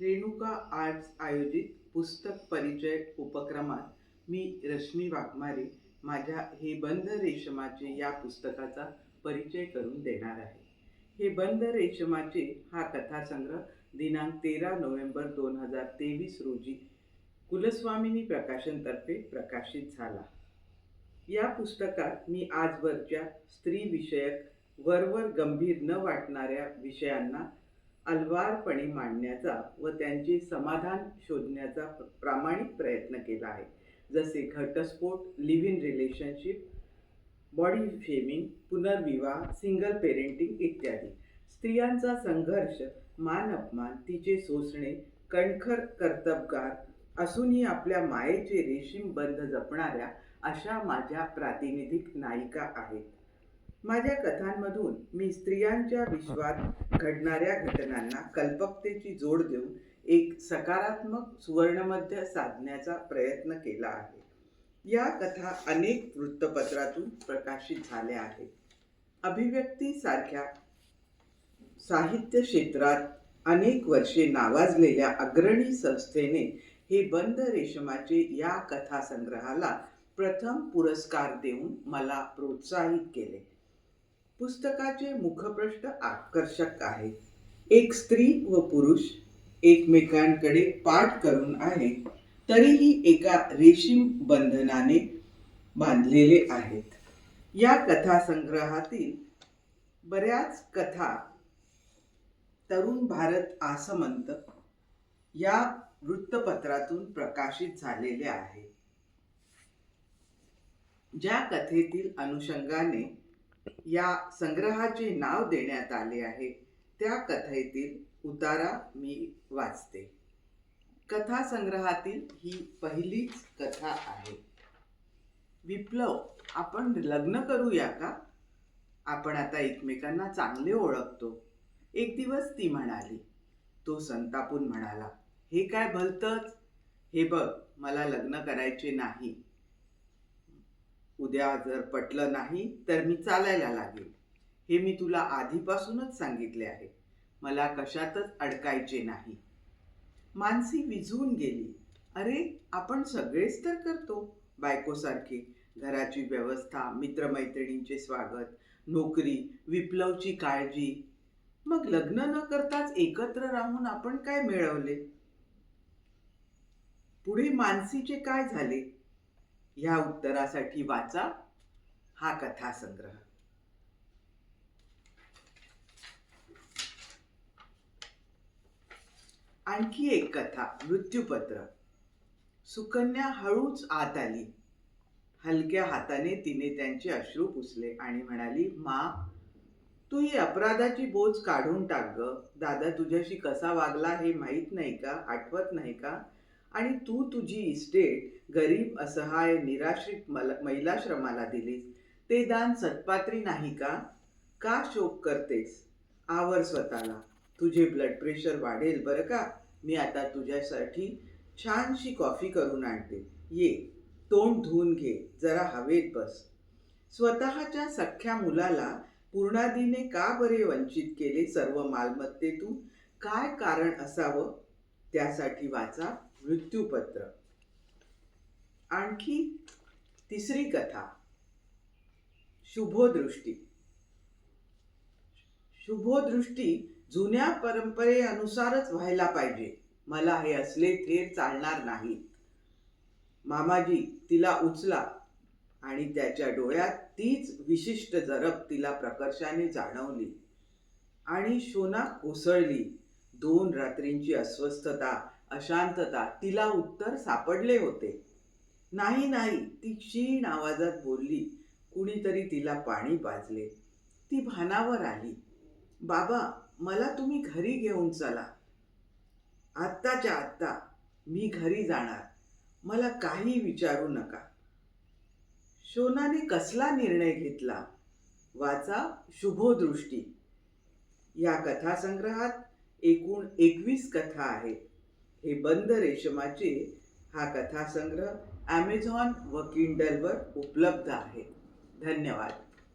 Renuka arts आयोजित पुस्तक परिचय उपक्रमात मी रश्मी वाघमारे माझ्या हे बंद रेशमाचे या पुस्तकाचा परिचय करून देणार आहे. हे बंद रेशमाचे हा कथासंग्रह दिनांक तेरा नोव्हेंबर दोन हजार तेवीस रोजी कुलस्वामिनी प्रकाशनतर्फे प्रकाशित झाला. या पुस्तकात मी आजवरच्या स्त्रीविषयक वरवर गंभीर न वाटणाऱ्या विषयांना अलवारपणे मांडण्याचा व त्यांचे समाधान शोधण्याचा प्रामाणिक प्रयत्न केला आहे. जसे घटस्फोट live in relationship body shaming पुनर्विवाह सिंगल पेरेंटिंग इत्यादी. स्त्रियांचा संघर्ष मान अपमान तिचे सोसणे कणखर कर्तबगार असूनही आपल्या मायेचे रेशीम बंध जपणाऱ्या अशा माझ्या प्रातिनिधिक नायिका आहेत. माझ्या कथांमधून मी स्त्रियांच्या विश्वात घडणाऱ्या घटनांना कल्पकतेची जोड देऊन एक सकारात्मक सुवर्णमध्य साधण्याचा प्रयत्न केला आहे. या कथा अनेक वृत्तपत्रातून प्रकाशित झाल्या आहेत. अभिव्यक्तीसारख्या साहित्य क्षेत्रात अनेक वर्षे नावाजलेल्या अग्रणी संस्थेने हे बंद रेशमाचे या कथासंग्रहाला प्रथम पुरस्कार देऊन मला प्रोत्साहित केले. पुस्तकाचे मुखपृष्ठ आकर्षक आहे. एक स्त्री व पुरुष एकमेकांकडे पाठ करून आहे तरीही एका रेशीम बंधनाने बांधलेले आहेत. या कथासंग्रहातील बऱ्याच कथा तरुण भारत आसमंत या वृत्तपत्रातून प्रकाशित झालेल्या आहेत. ज्या कथेतील अनुषंगाने या संग्रहाचे नाव देण्यात आले आहे. त्या कथेतील उतारा मी वाचते. कथा संग्रहातील ही पहिलीच कथा आहे. विप्लव आपण लग्न करूया का? आपण आता एकमेकांना चांगले ओळखतो. एक दिवस ती म्हणाली तो संतापून म्हणाला हे काय भलतच? हे बघ मला लग्न करायचे नाही. उद्या जर पटलं नाही तर मी चालायला लागेल. हे मी तुला आधीपासूनच सांगितले आहे. मला कशातच अडकायचे नाही. मानसी विझून गेली. अरे आपण सगळेच तर करतो. बायकोसारखे. घराची व्यवस्था मित्रमैत्रिणींचे स्वागत नोकरी विप्लवची काळजी. मग लग्न न करताच एकत्र राहून आपण काय मिळवले? पुढे मानसीचे काय झाले? ह्या उत्तरासाठी वाचा हा कथासंग्रह. आणखी एक कथा मृत्यूपत्र. सुकन्या हळूच आत आली. हलक्या हाताने तिने त्यांचे अश्रू पुसले आणि म्हणाली मा तू ही अपराधाची बोज काढून टाक ग. दादा तुझ्याशी कसा वागला हे माहीत नाही का? आठवत नाही का? आणि तू तुझी इस्टेट गरीब असहाय निराश्रित मल महिलाश्रमाला दिलीस. ते दान सत्पात्री नाही का? का शोक करतेस? आवर स्वतःला. तुझे ब्लड प्रेशर वाढेल बरं का? मी आता तुझ्यासाठी छानशी कॉफी करून आणते. ये तोंड धुवून घे. जरा हवेत बस. स्वतःच्या सख्ख्या मुलाला पूर्णादीने का बरे वंचित केले सर्व मालमत्तेतून? काय कारण असावं? त्यासाठी वाचा. मृत्यूपत्र. आणखी तिसरी कथा. शुभोदृष्टी. शुभोदृष्टी जुन्या परंपरेअनुसारच व्हायला पाहिजे. मला हे असले थेर चालणार नाहीत मामाजी तिला उचला आणि त्याच्या डोळ्यात तीच विशिष्ट जरब तिला प्रकर्षाने जाणवली आणि शोना कोसळली. दोन रात्रींची अस्वस्थता अशांतता तिला उत्तर सापडले होते. नाही नाही ती क्षीण आवाजात बोलली. कुणीतरी तिला पाणी पाजले. ती भानावर आली. बाबा मला तुम्ही घरी घेऊन चला. आत्ताच्या आत्ता मी घरी जाणार. मला काही विचारू नका. शोनाने कसला निर्णय घेतला? वाचा शुभोदृष्टी. या कथासंग्रहात एकूण एकवीस कथा आहेत. हे बंद रेशमाचे हा कथासंग्रह ॲमेझॉन व किंडलवर उपलब्ध आहे. धन्यवाद.